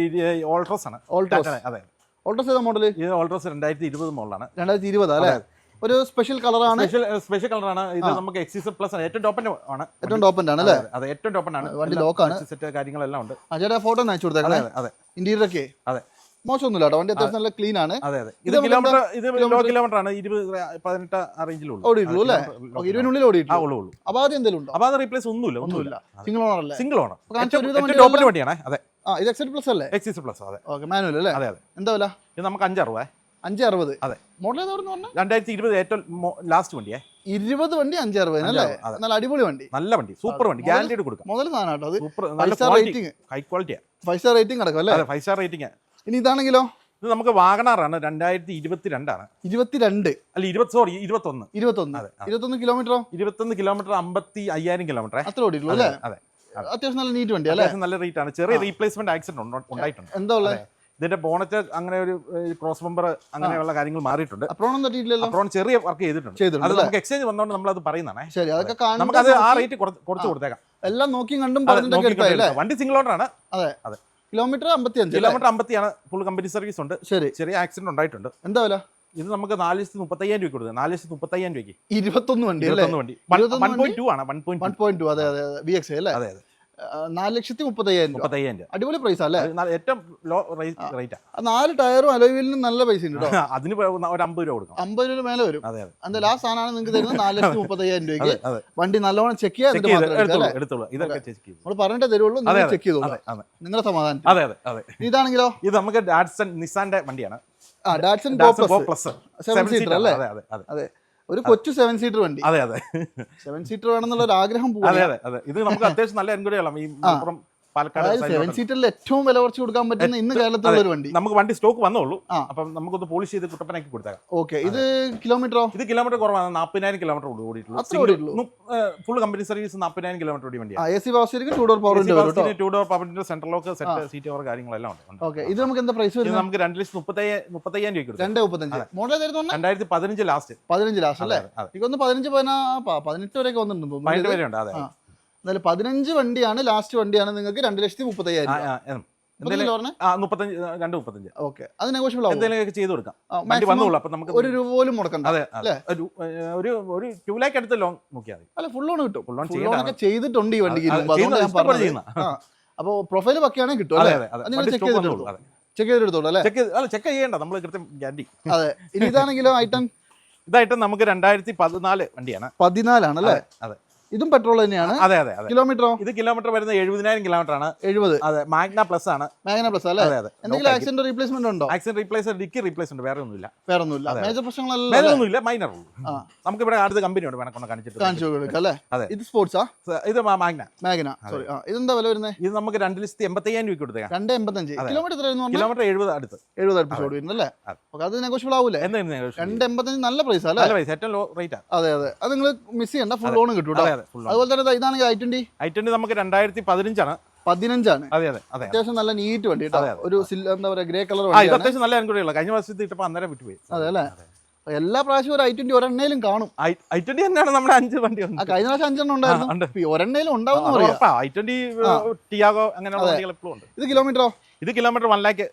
ഓൾട്രോസ് ആണ്. ഓൾട്രോസ് അതെ ഓൾട്രോസ് ഏതാ മോഡൽ ഇത് ഓൾട്രോസ് രണ്ടായിരത്തി ഇരുപത് മോഡലാണ് രണ്ടായിരത്തി ഇരുപത് അല്ലേ? ഒരു സ്പെഷ്യൽ കളറാണ് സ്പെഷ്യൽ കളറാണ് ഇത് നമുക്ക് എക്സിസ് പ്ലസ് ആണ്. ഏറ്റവും ടോപ്പൻ ആണ്. ഏറ്റവും ടോപ്പൻ ആണ് അല്ലേ? അതെ, അതെ ഏറ്റവും ടോപ്പൻ ആണ്. വണ്ടി ലോക്ക് ആണ്. സെറ്റ് കാര്യങ്ങളെല്ലാം ഉണ്ട്. ആ ചേട്ടാ ഫോട്ടോ ഒന്ന് അയച്ചു അതെ കൊടുത്തേക്കണേ. അതെ അതെ ഇന്റീരിയർ ഒക്കെ? അതെ. മോശമൊന്നുമില്ല കേട്ടോ. വണ്ടി അത്യാവശ്യം നല്ല ക്ലീൻ ആണ്. അതെ അതെ. ഇത് കിലോമീറ്റർ ഇത് ലോ കിലോമീറ്റർ ആണ്. ഇരുപത് പതിനെട്ട് റേഞ്ചിലുള്ളൂ ഓടിയിട്ടുള്ളൂ അല്ലേ? ഇരുപതിനുള്ളിൽ ഓടിയിട്ടുള്ളൂ ഉള്ളൂ ഉള്ളൂ. അപ്പൊ ആദ്യം എന്തെങ്കിലും ഉണ്ടോ? അപ്പൊ അത് റീപ്ലേസ് ഒന്നുമില്ല ഒന്നുമില്ല. സിംഗിൾ ഓണർ അല്ലേ? സിംഗിൾ ഓണർ ടോപ്പിന്റെ വണ്ടിയാണ്. അതെ. ആ ഇത് എക്സിസ് പ്ലസ് അല്ലേ? എക്സിസ് പ്ലസ് അതെ. ഓക്കെ മാനുവൽ അല്ലേ? അതെ അതെ. എന്താ വില? ഇത് നമുക്ക് അഞ്ചറുപേ അഞ്ച് അറുപത്. അതെ. മോഡൽ പറഞ്ഞാൽ രണ്ടായിരത്തി ഇരുപത് ഏറ്റവും ലാസ്റ്റ് വണ്ടിയേ. ഇരുപത് വണ്ടി അഞ്ച് അറുപത് അല്ലേ? നല്ല അടിപൊളി വണ്ടി. നല്ല വണ്ടി സൂപ്പർ വണ്ടി. ഗ്യാരണ്ടി കൊടുക്കാം. മുതൽ സാധനം അത്. സൂപ്പർ നല്ല സ്റ്റാർ റേറ്റിംഗ് ഹൈ ക്വാളിറ്റിയാണ് ഫൈവ് സ്റ്റാർ റേറ്റിംഗ് കിടക്കും അല്ലേ? ഫൈവ് സ്റ്റാർ റേറ്റിംഗ് ഇനി ഇതാണെങ്കിലോ? ഇത് നമുക്ക് വാഗണാറാണ് രണ്ടായിരത്തി ഇരുപത്തി രണ്ടാണ് ഇരുപത്തിരണ്ട്. അല്ല ഇരുപത്തി സോറി ഇരുപത്തൊന്ന്. ഇരുപത്തൊന്ന്. അതെ, അതെ. ഇരുപത്തൊന്ന് കിലോമീറ്ററോ ഇരുപത്തൊന്ന് കിലോമീറ്റർ അമ്പത്തി അയ്യായിരം കിലോമീറ്റർ അത്ര ഓടിയിട്ടുള്ളൂ അല്ലേ? അതെ അത്യാവശ്യം നല്ല നീറ്റ് വണ്ടി അല്ലേ? നല്ല റേറ്റ് ആണ്. ചെറിയ റീപ്ലേസ്മെന്റ് ആക്സിഡന്റ് ഉണ്ടായിട്ടുണ്ട്. എന്താ ഉള്ളത്. ഇതിന്റെ ബോണറ്റ് അങ്ങനെ ഒരു ക്രോസ് ബമ്പർ അങ്ങനെയുള്ള കാര്യങ്ങൾ മാറിയിട്ടുണ്ട്. അപ്രോണം തട്ടിയിട്ടില്ലല്ലോ? അപ്രോൺ ചെറിയ വർക്ക് ചെയ്തിട്ടുണ്ട്. അത് നമുക്ക് എക്സ്ചേഞ്ച് വന്നതുകൊണ്ട് നമ്മൾ അത് പറയുന്നതാണേ. ശരി അതൊക്കെ നമുക്ക് അത് ആ റേറ്റ് കുറച്ച് കൊടുത്തേക്കാം. എല്ലാം നോക്കിയും കണ്ടും വണ്ടി സിംഗിൾ ഓണറാണ് ആണ്. അതെ. അതെ. കിലോമീറ്റർ അമ്പത്തി അഞ്ച് കിലോമീറ്റർ അമ്പത്തിയാണ് ഫുൾ കമ്പനി സർവീസ് ഉണ്ട്. ശരി. ചെറിയ ആക്സിഡന്റ് ഉണ്ടായിട്ടുണ്ട്. എന്താ വില? ഇത് നമുക്ക് നാല് ലക്ഷത്തി മുപ്പത്തയ്യായിരം രൂപ കൊടുത്തത്. നാല് ലക്ഷത്തി മുപ്പത്തയ്യായിരം രൂപയ്ക്ക്. ഇരുപത്തൊന്ന് വണ്ടി ഇരുപത്തൊന്ന് വണ്ടി. വൺ പോയിന്റ് ടു ആണ് one point one point two അതെ അതെ വി എക്സ് അല്ലേ? അതെ അതെ. നാല് ലക്ഷത്തി മുപ്പത്തയ്യായിരം മുപ്പത്തയ്യായിരം രൂപ. അടിപൊളി പ്രൈസ് അല്ലേ? ഏറ്റവും ലോ റേറ്റാ നാല് ടയറും അലോയിലും നല്ല പൈസ ഉണ്ട് കേട്ടോ അതിന് ഒരു അമ്പത് രൂപ കൊടുക്കും അമ്പത് രൂപ മേലെ വരും. അതെ അതെ. എന്തായാലും ആ സാധനമാണ് നിങ്ങൾക്ക് തരുന്നത് നാല് ലക്ഷത്തി മുപ്പത്തയ്യായിരം രൂപയ്ക്ക്. വണ്ടി നല്ലോണം ചെക്ക് ചെയ്യാൻ പറഞ്ഞിട്ടേ തരുള്ളൂ നിങ്ങൾ ചെക്ക് ചെയ്തോളൂ. നിങ്ങളുടെ സമാധാനം. അതെ അതെ അതെ. ഇതാണെങ്കിലോ? ഇത് നമുക്ക് ഡാറ്റ്സൺ നിസാന്റെ വണ്ടിയാണ്. ആ ഡാറ്റ്സൺ ഡോ ഗോ പ്ലസ് സെവൻ സീറ്റർ അല്ലേ? അതെ അതെ. അതെ. ഒരു കൊച്ചു സെവൻ സീറ്റർ വണ്ടി. അതെ അതെ. സെവൻ സീറ്റർ വേണമെന്നുള്ള ഒരു ആഗ്രഹം അതെ അതെ അതെ. ഇത് നമുക്ക് അത്യാവശ്യം നല്ല എൻക്വയറികളാണ് ഈ മലപ്പുറം പാലക്കാട് സെവൻ സീറ്ററിൽ ഏറ്റവും വില കുറച്ച് കൊടുക്കാൻ പറ്റുന്ന ഇന്ന് കേരളത്തിലുള്ള ഒരു വണ്ടി. നമുക്ക് വണ്ടി സ്റ്റോക്ക് വന്നോളൂ. അപ്പം നമുക്കൊന്ന് പോളിഷ് ചെയ്ത് കുട്ടപ്പനാക്കി കൊടുത്തേക്കാം. ഓക്കെ ഇത് കിലോമീറ്ററോ ഇത് കിലോമീറ്റർ കുറവാണ്. നാൽപ്പതിനായിരം കിലോമീറ്റർ ഓടിയിട്ടുള്ളൂ. ഫുൾ കമ്പനി സർവീസ് നാൽപ്പതിനായിരം കിലോമീറ്റർ ഓടി വണ്ടിയാണ്. A C power two door കേട്ടോ ടൂ ഡോർ പവറിന്റെ central lock set seat over കാര്യങ്ങളെല്ലാം ഉണ്ട്, ഓക്കെ ഇത് നമുക്ക് എന്താ പ്രൈസ് വരുന്നത്? നമുക്ക് രണ്ട് ലക്ഷത്തി മുപ്പത്തയ്യായിരം മുപ്പത്തയ്യായിരം രൂപ രണ്ട് മുപ്പത്തഞ്ച്. മോഡൽ രണ്ടായിരത്തി പതിനഞ്ച് ലാസ്റ്റ് പതിനഞ്ച് ലാസ്റ്റ് അല്ലേ? എനിക്കൊന്ന് പതിനഞ്ച് പതിനാ പതിനെട്ട് വരെയൊക്കെ വന്നിട്ടുണ്ട് പതിനെട്ട് വരെ ഉണ്ട് അതെ. എന്നാലും പതിനഞ്ച് വണ്ടിയാണ് ലാസ്റ്റ് വണ്ടിയാണ് നിങ്ങൾക്ക് രണ്ട് ലക്ഷത്തി മുപ്പത്തയ്യായിരം മുപ്പത്തഞ്ച് രണ്ട് മുപ്പത്തഞ്ച്. ഓക്കെ. അത് നെഗോഷ്യബിൾ ആവും എന്തെങ്കിലും ചെയ്ത് കൊടുക്കാം. വണ്ടി maximum വന്നോളൂ. അപ്പൊ നമുക്ക് ഒരു രൂപ പോലും മുടക്കണ്ട. അതെ. ഒരു ഒരു ഒരു ടു ലാക്ക് അടുത്ത് ലോൺ നോക്കിയാൽ മതി. അല്ല ഫുൾ ലോൺ കിട്ടും. ഫുൾ ലോൺ ഒക്കെ ചെയ്തിട്ടുണ്ട് ഈ വണ്ടിക്ക് അപ്പോൾ പ്രൊഫൈൽ പക്കയാണെങ്കിൽ കിട്ടും അല്ലേ? നിങ്ങൾ ചെക്ക് ചെക്ക് അല്ലേ? ചെക്ക് അല്ല ചെക്ക് ചെയ്യണ്ട. നമ്മൾ കൃത്യം ഗ്യാരണ്ടി അതെ. ഇനി ഇതാണെങ്കിലോ ഐറ്റം ഇതായിട്ട് നമുക്ക് രണ്ടായിരത്തി പതിനാല് വണ്ടിയാണ്. പതിനാലാണ് അല്ലേ? അതെ. ഇതും പെട്രോൾ തന്നെയാണ്. അതെ അതെ അതെ. കിലോമീറ്ററോ? ഇത് കിലോമീറ്റർ വരുന്ന എഴുപതിനായിരം കിലോമീറ്റർ ആണ് എഴുപത്. അതെ മാഗ്ന പ്ലസ് ആണ്. മാഗ്ന പ്ലസ് അല്ലേ? അതെ അതെ. എന്തെങ്കിലും ആക്സിഡന്റ് റീപ്ലേസ്മെന്റ് ഉണ്ടോ? ആക്സിഡന്റ് റീപ്ലേസ് ഡിക്കി റീപ്ലേസ്മെന്റ് വേറെ ഒന്നുമില്ല വേറെ ഒന്നുമില്ല മേജർ പ്രശ്നങ്ങളല്ല വേറെ ഒന്നുമില്ല മൈനർ ഉള്ളൂ. നമുക്ക് ഇവിടെ അടുത്ത കമ്പനി ഉണ്ട് കൊണ്ട് കാണിച്ചിട്ട് കാണിച്ചു കൊടുക്കാം അല്ലേ? അതെ. ഇത് സ്പോർട്സാ ആ? ഇത് മാഗ്ന മാഗ്ന സോറി ഇതെന്താ വില വരുന്നത് ഇത് നമുക്ക് രണ്ട് ലക്ഷത്തി എൺപത്തയ്യായിരം രൂപ കൊടുത്തേക്കാം. രണ്ട് എൺപത്തഞ്ച് കിലോമീറ്റർ കിലോമീറ്റർ എഴുപത് അടുത്ത്. എഴുപത് എപ്പിസോഡ് വരുന്നല്ലേ അല്ലേ? അത്. നെഗോഷ്യബിൾ ആവൂലേ? എന്തായിരുന്നു രണ്ട് എൺപത്തഞ്ച് നല്ല പ്രൈസ് അല്ലേ? നല്ല പ്രൈസ് ഏറ്റവും ലോ റേറ്റ് അതെ അതെ. അത് നിങ്ങൾ മിസ് ചെയ്യണ്ട ഫുൾ ലോൺ കേട്ടോ അതെ അതെ അതുപോലെ തന്നെ ഇതാണ് ഇതാണെങ്കിൽ ഐ ട്വന്റി ഐ ട്വന്റി നമുക്ക് രണ്ടായിരത്തി പതിനഞ്ചാണ്. പതിനഞ്ചാണ് അതെ അതെ അതെ. അത്യാവശ്യം നല്ല നീറ്റ് വണ്ടി. ഒരു എന്താ പറയുക ഗ്രേ കളർ അത്യാവശ്യം നല്ല അനുകൂലമുള്ള കഴിഞ്ഞ വർഷത്തിൽ ഇട്ടപ്പോൾ അന്നേരം വിട്ടുപോയി. അതെ അല്ലേ? എല്ലാ പ്രാവശ്യവും ഒരു ഐ ട്വന്റി ഒരെണ്ണയിലും കാണും. ഐ ട്വന്റി തന്നെയാണ് നമ്മുടെ അഞ്ച് വണ്ടി കഴിഞ്ഞ പ്രാവശ്യം അഞ്ചെണ്ണം ഉണ്ടായിരുന്നു. ഒരെണ്ണയിലും ഉണ്ടാവും ഐ ട്വന്റി ടിയാഗോ അങ്ങനെയുള്ള വണ്ടികൾ എപ്പോഴും ഉണ്ട്. ഇത് കിലോമീറ്ററോ ഇത് കിലോമീറ്റർ വൺ ലാക്ക്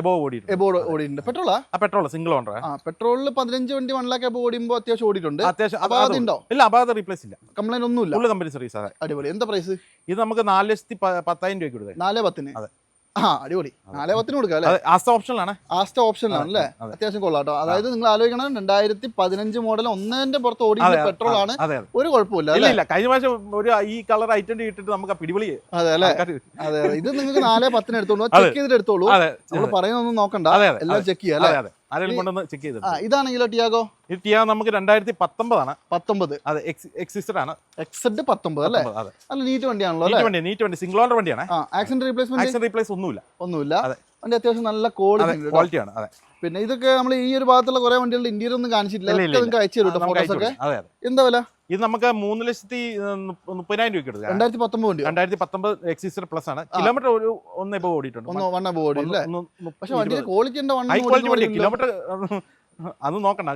എബോവ് ഓടിയിട്ടുണ്ട്. എബോ ഓടിയിട്ടുണ്ട്. പെട്രോളാ? ആ പെട്രോൾ സിംഗിൾ ഓണർ ആ പെട്രോളിൽ പതിനഞ്ച് വണ്ടി വൺ ലാക്ക് എബോ ഓടിയുമ്പോൾ അത്യാവശ്യം ഓടിയിട്ടുണ്ട്. അത്യാവശ്യം അത് അത് ഇല്ല അപാകത റീപ്ലേസ് ഇല്ല. കംപ്ലൈന്റ് ഒന്നുമില്ല. ഫുള്ള് കമ്പനി സർവീസ് അതെ അടിപൊളി. എന്താ പ്രൈസ് ഇത് നമുക്ക് നാല് ലക്ഷത്തി പത്തായിരം രൂപയ്ക്ക് കൊടുക്കാം നാല് പത്തിന് അതെ. ആ അടിപൊളി. നാല് പത്തിന് കൊടുക്കാം അല്ലേ? ആസ്റ്റ ഓപ്ഷനിലാണ് ആസ്റ്റ ഓപ്ഷനിലാണ് അല്ലേ അതെ. അത്യാവശ്യം കൊള്ളാട്ടോ. അതായത് നിങ്ങൾ ആലോചിക്കണം രണ്ടായിരത്തി പതിനഞ്ച് മോഡൽ ഒന്നിന്റെ പുറത്ത് ഓടി പെട്രോൾ ആണ് ഒരു കുഴപ്പമില്ല ഇല്ല കഴിഞ്ഞ പ്രാവശ്യം ഒരു ഈ കളർ ഐറ്റം ഇട്ടിട്ട് നമുക്ക് പിടിപൊളി അതെ അല്ലേ? അതെ ഇത് നിങ്ങൾക്ക് നാലേ പത്തിന് എടുത്തോളൂ ചെക്ക് ചെയ്തിട്ട് എടുത്തോളൂ. നമ്മൾ പറയുന്നൊന്നും നോക്കണ്ട. എല്ലാം ചെക്ക് ചെയ്യാം അല്ലേ? ആരെങ്കിലും കൊണ്ടുവന്ന് ചെക്ക് ചെയ്തത് ഇതാണെങ്കിലോ ടിയാഗോ? ഈ ടിയാ നമുക്ക് രണ്ടായിരത്തി പത്തൊമ്പതാണ് പത്തൊമ്പത്. അതെ എക്സിസ്റ്റഡ് ആണ്. എക്സഡ് പത്തൊമ്പത് അല്ലേ? നല്ല നീറ്റ് വണ്ടിയാണല്ലോ അല്ലേ? നീറ്റ് വണ്ടി നീറ്റ് വണ്ടി. സിംഗിൾ ഓണർ വണ്ടിയാണ്. ആക്സിഡന്റ് റീപ്ലേസ്മെന്റ് ആക്സിഡന്റ് റീപ്ലേസ് ഒന്നുമില്ല. ഒന്നുമില്ല. അതെ. വണ്ടി അത്യാവശ്യം നല്ല ക്വാളിറ്റി ക്വാളിറ്റിയാണ് അതെ. പിന്നെ ഇതൊക്കെ നമ്മൾ ഈ ഒരു ഭാഗത്തുള്ള കുറെ വണ്ടികളുടെ ഇന്റീരിയർ ഒന്നും കാണിച്ചിട്ടില്ല. അയച്ചു തരും ഫോട്ടോസ് ഒക്കെ. എന്താ വില? ഇത് നമുക്ക് മൂന്ന് ലക്ഷത്തി മുപ്പതിനായിരം രൂപയ്ക്ക് എടുക്കാം. രണ്ടായിരത്തി പത്തൊമ്പത് രണ്ടായിരത്തി പത്തൊമ്പത് എക്സിസ്റ്റർ പ്ലസ് ആണ്. കിലോമീറ്റർ ഒരു ഒന്ന് ഇപ്പോൾ ഓടിയിട്ടുണ്ട്. കിലോമീറ്റർ അത് നോക്കണ്ട.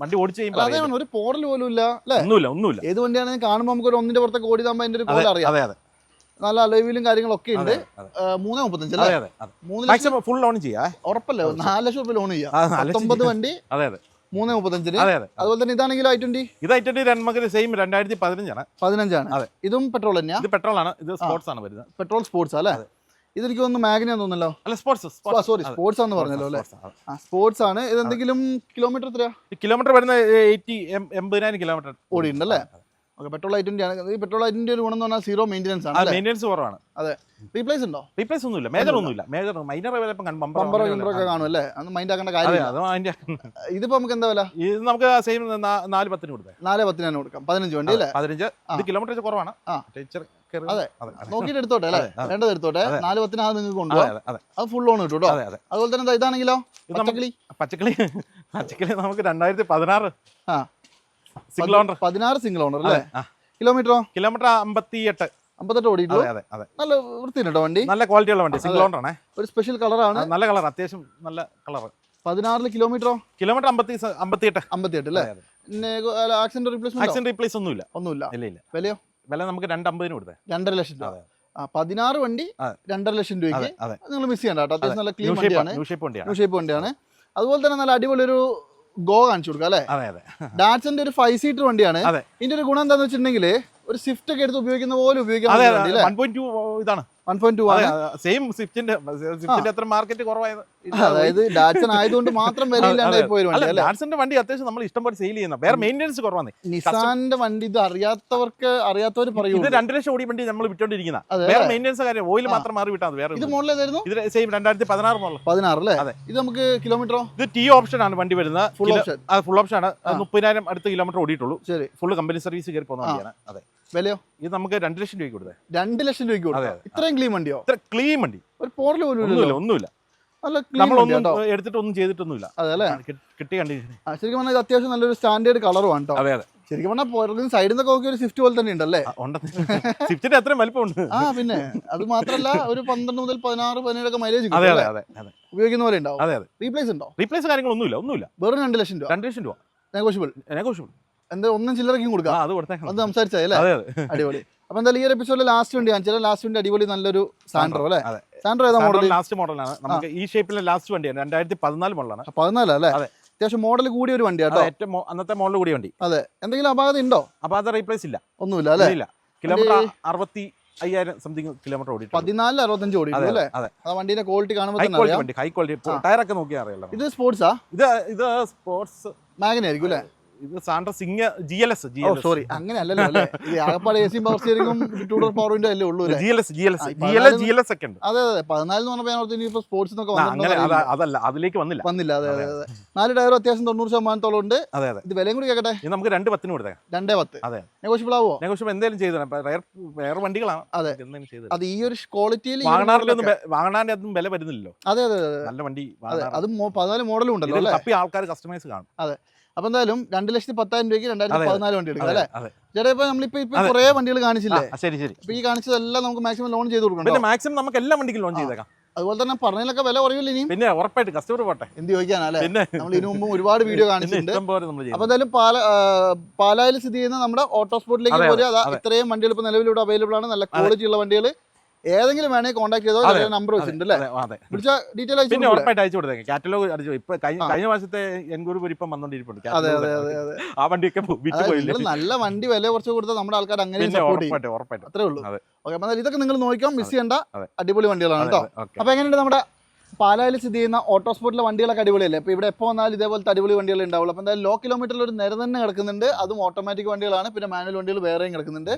വണ്ടി ഓടിച്ചു കഴിയുമ്പോൾ ഒരു പോറൽ പോലും ഇല്ല ഒന്നുമില്ല ഒന്നുമില്ല. ഏത് വണ്ടിയാണെങ്കിൽ കാണുമ്പോൾ നമുക്ക് ഒരു ഒന്നിന്റെ പുറത്തൊക്കെ ഓടിതാകുമ്പോൾ അതിന്റെ ഒരു പോലെ അറിയാം. അതെ അതെ. നല്ല അലവിലും കാര്യങ്ങളൊക്കെ ഉണ്ട്. മൂന്നേ മുപ്പത്തഞ്ച് അല്ലേ? മൂന്ന് ലക്ഷം ഫുൾ ലോൺ ചെയ്യാം. ഉറപ്പല്ലേ? നാല് ലക്ഷം രൂപ ലോൺ ചെയ്യാം. പത്തൊമ്പത് വണ്ടി. അതെ അതെ. മൂന്ന് മുപ്പത്തഞ്ചിന് അതെ അതെ അതുപോലെ തന്നെ ഇതാണെങ്കിൽ ഐ ട്വന്റി ഇത് ഐ ട്വന്റി നമുക്ക് സെയിം രണ്ടായിരത്തി പതിനഞ്ചാണ് പതിനഞ്ചാണ്. അതെ. ഇതും പെട്രോൾ തന്നെയാണ് ഇത് പെട്രോൾ ആണ്. ഇത് സ്പോർട്സ് ആണ് വരുന്നത്. പെട്രോൾ സ്പോർട്സ് അല്ലേ? ഇതെനിക്ക് തോന്നുന്നു മാഗ്ന തോന്നുന്നല്ലോ. അല്ല സ്പോർട്സ് സോറി സ്പോർട്സ് ആണെന്ന് പറഞ്ഞല്ലോ അല്ലേ? സ്പോർട്സ് ആണ്. ഇത് എന്തെങ്കിലും കിലോമീറ്റർ എത്രയാ? കിലോമീറ്റർ വരുന്ന എയ്റ്റി എൺപതിനായിരം കിലോമീറ്റർ ഓടിയിട്ടുണ്ടല്ലേ ഓക്കെ പെട്രോൾ ഐ ട്വന്റി ആണ്. ഈ പെട്രോൾ ഐ ട്വന്റി ഒരു ഗുണം എന്ന് പറഞ്ഞാൽ സീറോ മെയിന്റെനൻസ് ആണ് അല്ലേ? മെയിന്റെനൻസ് കുറവാണ്. അതെ. റീപ്ലേസ് ഉണ്ടോ? റീപ്ലേസ് ഒന്നുമില്ല. മേജർ ഒന്നുമില്ല. മേജർ മൈനർ ബമ്പർ ബമ്പർ കിമ്പറോ ഒക്കെ കാണും അല്ലേ? അന്ന് മൈൻഡ് ആക്കേണ്ട അതെ കാര്യമില്ല. മൈൻഡ് അതിന്റെ ഇതിപ്പോ നമുക്ക് എന്താ വില? ഇത് നമുക്ക് സെയിം നാല് പത്തിന് കൊടുത്തേ നാല് പത്തിന് തന്നെ കൊടുക്കാം. പതിനഞ്ച് വണ്ടി അല്ലേ? പതിനഞ്ച്. ഇത് കിലോമീറ്റർ കുറവാണ്. ആ. ടീച്ചർ കേറി- അതെ. അതെ അതെ. നോക്കിയിട്ട് എടുത്തോട്ടെ അല്ലേ? അതെ, അതെ. വേണ്ടത് എടുത്തോട്ടെ. അതെ. നാല് പത്തിന് അത് നിങ്ങൾക്ക് അതെ കൊണ്ടുപോകാം അതെ അതെ. അത് ഫുൾ ലോൺ കിട്ടും കേട്ടോ. അതെ അതെ. അതുപോലെ തന്നെ ദാ ഇതാണെങ്കിലോ? ഇത് നമുക്ക് പച്ചക്കിളി? പച്ചക്കിളി പച്ചക്കിളി നമുക്ക് രണ്ടായിരത്തി പതിനാറ്. ആ. സിംഗിൾ ഓണർ പതിനാറ് സിംഗിൾ ഓണർ അല്ലേ? കിലോമീറ്ററോ കിലോമീറ്റർ അമ്പത്തി എട്ട് അമ്പത്തെട്ട് ഓടിയിട്ടുള്ളൂ അതെ അതെ അതെ. നല്ല വൃത്തിയുണ്ടോ വണ്ടി? നല്ല ക്വാളിറ്റി ഉള്ള വണ്ടി. സിംഗിൾ ഓണർ ആണേ. ഒരു സ്പെഷ്യൽ കളറാണ് നല്ല കളർ അത്യാവശ്യം നല്ല കളർ പതിനാറിൽ കിലോമീറ്ററോ കിലോമീറ്റർ അമ്പത്തി അമ്പത്തി എട്ട് അമ്പത്തിയെട്ട്. അല്ലേ? ആക്സിഡന്റ് റീപ്ലേസ്മെന്റ് ആക്സിഡന്റ് റീപ്ലേസ് ഒന്നുമില്ല. ഒന്നുമില്ല. ഇല്ല ഇല്ല. വിലയോ? വില നമുക്ക് രണ്ടമ്പതിന് കൊടുത്തേ. രണ്ടര ലക്ഷം രൂപ. പതിനാറ് വണ്ടി. രണ്ടര ലക്ഷം രൂപയ്ക്ക് നിങ്ങൾ മിസ് ചെയ്യണ്ട കേട്ടോ. അത്യാവശ്യം നല്ല ക്ലീൻ വണ്ടിയാണ്. ന്യൂ ഷേപ്പ് വണ്ടിയാണ്. അതുപോലെ തന്നെ നല്ല അടിപൊളി ഒരു ഗോ കാണിച്ചു കൊടുക്കാം അല്ലേ? അതെ അതെ. ഡാറ്റ്സിന്റെ ഒരു ഫൈവ് സീറ്റർ വണ്ടിയാണ്. ഇതിന്റെ ഒരു ഗുണം എന്താന്ന് വെച്ചിട്ടുണ്ടെങ്കിൽ ഒരു സ്വിഫ്റ്റ് ഒക്കെ എടുത്ത് ഉപയോഗിക്കുന്ന പോലെ ഉപയോഗിക്കാൻ ഇതാണ്. വൺ പോയിന്റ് ടു സെയിം സ്വിഫ്റ്റിന്റെ സ്വിഫ്റ്റിന്റെ അത്ര മാർക്കറ്റ് കുറവായത്. അതായത് ഡാറ്റ്സൺ ആയതുകൊണ്ട് മാത്രം വിലയില്ലാണ്ടായി വണ്ടി അത്യാവശ്യം നമ്മൾ ഇഷ്ടം പോലെ സെയിൽ ചെയ്യുന്ന വേറെ മെയിന്റെനൻസ് കുറവാണ് നിസാന്റെ വണ്ടി ഇത് അറിയാത്തവർക്ക് അറിയാത്തവർ പറയൂ ഇത് രണ്ട് ലക്ഷം ഓടി വണ്ടി നമ്മൾ വിറ്റോണ്ടിരിക്കുന്ന. വേറെ മെയിന്റെനൻസ് കാര്യം ഓയിൽ മാത്രം മാറി വിട്ടാൽ വേറെ ഇത് സെയിം രണ്ടായിരത്തി പതിനാറ് മോഡൽ പതിനാറ് അല്ലേ? അതെ. ഇത് നമുക്ക് കിലോമീറ്ററോ ഇത് ടി ഓപ്ഷൻ ആണ് വണ്ടി വരുന്നത്. ഫുൾ ഓപ്ഷൻ ഫുൾ ഓപ്ഷൻ ആണ്. മുപ്പതിനായിരം അടുത്ത കിലോമീറ്റർ ഓടിയിട്ടുള്ളൂ. ശരി. ഫുൾ കമ്പനി സർവീസ് കയറി പോകുന്ന വണ്ടിയാണ്. അതെ. വിലയോ? ഇത് നമുക്ക് രണ്ട് ലക്ഷം രൂപയ്ക്ക് കൊടുത്തേ. രണ്ട് ലക്ഷം രൂപയ്ക്ക് അതെ. ഇത്രയും ക്ലീൻ വണ്ടിയോ? ഇത്ര ക്ലീൻ വണ്ടി. ഒരു പോറൽ പോലും ഒന്നുമില്ല എടുത്തിട്ടൊന്നും ഒന്നുമില്ല നമ്മളൊന്നും കേട്ടോ. എടുത്തിട്ട് ഒന്നും ചെയ്തിട്ടൊന്നുമില്ല. അതെ കിട്ടിയ കണ്ടീഷൻ ശരിക്കും പറഞ്ഞാൽ അത്യാവശ്യം നല്ലൊരു സ്റ്റാൻഡേർഡ് കളറുമാണ് കേട്ടോ അതെ അതെ. ശരിക്കും പറഞ്ഞാൽ പുറകിൽ സൈഡിൽ നിന്നൊക്കെ നോക്കിയ ഒരു സ്വിഫ്റ്റ് പോലെ തന്നെ ഉണ്ടല്ലേ? സ്വിഫ്റ്റിന്റെ അത്രയും വലിപ്പമുണ്ട്. ആ പിന്നെ. അത് മാത്രല്ല ഒരു പന്ത്രണ്ട് മുതൽ പതിനാറ് പതിനേഴൊക്കെ മൈലേജ് അതെ അതെ അതെ ഉപയോഗിക്കുന്ന പോലെ ഉണ്ടാവും. അതെ അതെ. റീപ്ലേസ് ഉണ്ടോ? റീപ്ലേസ് കാര്യങ്ങളൊന്നുമില്ല ഒന്നുമില്ല. വെറും രണ്ട് ലക്ഷം രൂപ. രണ്ട് ലക്ഷം രൂപ. നെഗോഷ്യബിൾ നെഗോഷ്യബിൾ എന്താ ഒന്നും ചില്ലറയ്ക്കും ആ കൊടുക്കാം അത് കൊടുത്തേക്കണം. അത് സംസാരിച്ചേ അല്ലേ? അതെ അതെ. അടിപൊളി. അപ്പൊ എന്തായാലും ഈ ഒരു എപ്പിസോഡിൽ ലാസ്റ്റ് വണ്ടി കാണിച്ചാൽ ലാസ്റ്റ് വണ്ടി അടിപൊളി നല്ലൊരു സാൻഡ്രോ അല്ലേ? സാൻഡ്രോ ഏതാ മോഡൽ ലാസ്റ്റ് മോഡലാണ് നമുക്ക് ഈ ഷേപ്പിലെ ലാസ്റ്റ് വണ്ടിയാണ്. രണ്ടായിരത്തി പതിനാല് മോഡലാണ് പതിനാല് അല്ലേ? അതെ. അത്യാവശ്യം മോഡൽ കൂടിയ ഒരു വണ്ടി കേട്ടോ അത് ഏറ്റവും അന്നത്തെ മോഡൽ കൂടിയ വണ്ടി. അതെ. എന്തെങ്കിലും അപാകത ഉണ്ടോ? അപാകത റീപ്ലേസ് ഇല്ല. ഒന്നുമില്ല അല്ലേ? ഇല്ല. കിലോമീറ്റർ അറുപത്തി അയ്യായിരം സംതിങ് കിലോമീറ്റർ ഓടി പതിനാല് അറുപത്തഞ്ച് ഓടി അതെ അല്ലേ? അതെ. ആ വണ്ടിയുടെ ക്വാളിറ്റി കാണുമ്പോൾ ഹൈ ക്വാളിറ്റി അറിയാം. വണ്ടി ഹൈ ക്വാളിറ്റി ടയറൊക്കെ നോക്കിയാൽ അറിയാലോ ഇത് സ്പോർട്സാ ഇത് ഇത് സ്പോർട്സ് മാഗനായിരിക്കും അല്ലേ? ഇത് Santro Xing G L S G L sorry അങ്ങനെ അല്ലല്ലോ അല്ലേ? ഈ ആകപ്പാടെ എ സി പവർ സ്റ്റിയറിംഗും ടൂഡർ അല്ലേ ഉള്ളൂ G L S G L S G L S G L S ഒക്കെ ഉണ്ട്. അതെ അതെ. പതിനാല് എന്ന് പറഞ്ഞപ്പോൾ ഞാൻ സ്പോർട്സ് എന്നൊക്കെ അതല്ല അതിലേക്ക് വന്നില്ല. വന്നില്ല അതെ അതെ അതെ നാല് ടയർ അത്യാവശ്യം തൊണ്ണൂറ് ശതമാനത്തോളം ഉണ്ട് അതെ അതെ. ഇത് വിലയും കൂടി കേട്ടെ ഇത് നമുക്ക് രണ്ട് പത്തിന് കൊടുത്തേ രണ്ടേ പത്ത്. അതെ. നെഗോഷ്യബിൾ ആവോ നെഗോഷ്യബിൾ എന്തെങ്കിലും ചെയ്തു റയർ വണ്ടികളാണ്. അതെ. അത് ഈ ഒരു ക്വാളിറ്റിയിൽ വാങ്ങാറിലൊന്നും വാങ്ങാന്റെ അതും ഒന്നും വില വരുന്നില്ലല്ലോ. അതെ അതെ അതെ നല്ല വണ്ടി അതെ. അത് പതിനാല് മോഡലും ഉണ്ടല്ലോ അപ്പം തപ്പി ആൾക്കാർ കസ്റ്റമൈസ് കാണും. അപ്പൊ എന്തായാലും രണ്ട് ലക്ഷത്തി പത്തായിരം രൂപയ്ക്ക് രണ്ടായിരത്തി പതിനാല് വണ്ടി എടുക്കാം അല്ലേ? ചേട്ടാ ഇപ്പൊ നമ്മളിപ്പോ ഇപ്പൊ കുറെ വണ്ടികൾ കാണിച്ചില്ലേ? ശരി ശരി. അപ്പൊ ഈ കാണിച്ചതെല്ലാം നമുക്ക് മാക്സിമം ലോൺ ചെയ്ത് കൊടുക്കണം മാക്സിമം നമുക്ക് എല്ലാ വണ്ടിക്കും ലോൺ ചെയ്തേക്കാം. അതുപോലെ തന്നെ പറഞ്ഞതിലൊക്കെ വില കുറയില്ല ഇനി പിന്നെ ഉറപ്പായിട്ട് കസ്റ്റമർ പോട്ടെ. എന്ത് ചോദിക്കാനല്ലേ നമ്മൾ ഇതിനു മുമ്പ് ഒരുപാട് വീഡിയോ കാണിച്ചിട്ടുണ്ട്. അപ്പൊ എന്തായാലും പാല പാലായിൽ സ്ഥിതി ചെയ്യുന്ന നമ്മുടെ ഓട്ടോ സ്പോർട്ടിലേക്ക് പോലും. ഇത്രയും വണ്ടികൾ ഇപ്പൊ നിലവിലൂടെ അവൈലബിൾ ആണ്. നല്ല ക്വാളിറ്റി ഉള്ള വണ്ടികൾ ഏതെങ്കിലും വേണേ കോൺടാക്ട് ചെയ്തോ നമ്പർ വെച്ചിട്ടുണ്ട് പിന്നെ അയച്ചു ഉറപ്പായിട്ട് അയച്ചു കൊടുത്തേക്കാം. കാറ്റലോഗ് അടിച്ചു ഇപ്പൊ കഴിഞ്ഞ എൻക്വയറി ഇപ്പം വന്നോണ്ടിരിപ്പുണ്ട്. അതെ അതെ അതെ ആ വണ്ടിയൊക്കെ നല്ല വണ്ടി വില കുറച്ച് കൊടുത്താൽ നമ്മുടെ ആൾക്കാർ അങ്ങനെ സപ്പോർട്ട് ഉറപ്പായിട്ട് അത്രേ ഉള്ളൂ. ഓക്കെ അപ്പൊ ഇതൊക്കെ നിങ്ങൾ നോക്കിയോ മിസ് ചെയ്യേണ്ട. അടിപൊളി വണ്ടികളാണ് കേട്ടോ. അപ്പൊ എങ്ങനെയുണ്ട് നമ്മുടെ പാലായിൽ സ്ഥിതി ചെയ്യുന്ന ഓട്ടോ സ്പോർട്ടിലെ വണ്ടികളൊക്കെ അടിപൊളിയല്ലേ? അപ്പോൾ ഇവിടെ എപ്പോൾ വന്നാലും ഇതേപോലത്തെ അടിപൊളി വണ്ടികൾ ഉണ്ടാവുള്ളൂ. അപ്പോൾ എന്തായാലും ലോ കിലോമീറ്ററിൽ ഒരു നിര തന്നെ കിടക്കുന്നുണ്ട്. അതും ഓട്ടോമാറ്റിക് വണ്ടികളാണ്. പിന്നെ മാനുവൽ വണ്ടികൾ വേറെയും കിടക്കുന്നുണ്ട്.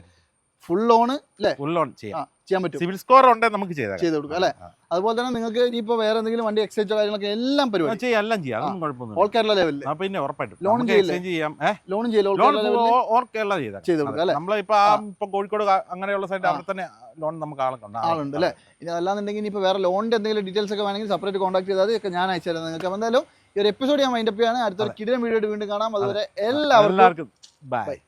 ഫുൾ ലോൺ അല്ലേ ഫുൾ ലോൺ ചെയ്യാം. ചെയ്യാൻ പറ്റും. സിവിൽ സ്കോർ ഉണ്ടെങ്കിൽ നമുക്ക് ചെയ്തേക്കാം ചെയ്ത് കൊടുക്കാം അല്ലേ? അതുപോലെ തന്നെ നിങ്ങൾക്ക് ഇനിയിപ്പോൾ വേറെ എന്തെങ്കിലും വണ്ടി എക്സ്ചേഞ്ചോ കാര്യങ്ങളൊക്കെ എല്ലാം പരിപാടി. ചെയ്യാം എല്ലാം ചെയ്യാം. അതൊന്നും ഓൾ കേരള ലെവലിൽ ആ പിന്നെ ഉറപ്പായിട്ടും. ലോൺ ചെയ്യാം. ലോൺ ചെയ്യില്ല ഓൾ ലോൺ കേരള ലെവലിൽ ഓർ കേരള ചെയ്താൽ ചെയ്ത് കൊടുക്കാം അല്ലേ? നമ്മളിപ്പോ ആ ഇപ്പൊ കോഴിക്കോട് അങ്ങനെയുള്ള സൈഡ് അവിടെ തന്നെ ലോൺ നമുക്ക് ആളുണ്ട് അല്ലേ? ഇനി അല്ലാന്നുണ്ടെങ്കിൽ ഇനിയിപ്പോൾ വേറെ ലോണിന്റെ എന്തെങ്കിലും ഡീറ്റെയിൽസ് ഒക്കെ വേണമെങ്കിൽ സെപ്പറേറ്റ് കോൺടാക്ട് ചെയ്താൽ ഞാൻ അയച്ചു തരാം നിങ്ങൾക്ക്. എന്തായാലും ഈ ഒരു എപ്പിസോഡ് ഞാൻ മൈൻഡപ്പ് ചെയ്യാണ് അടുത്തൊരു കിടിലൻ വീഡിയോ വീണ്ടും കാണാം. അതുവരെ എല്ലാവർക്കും ബൈ.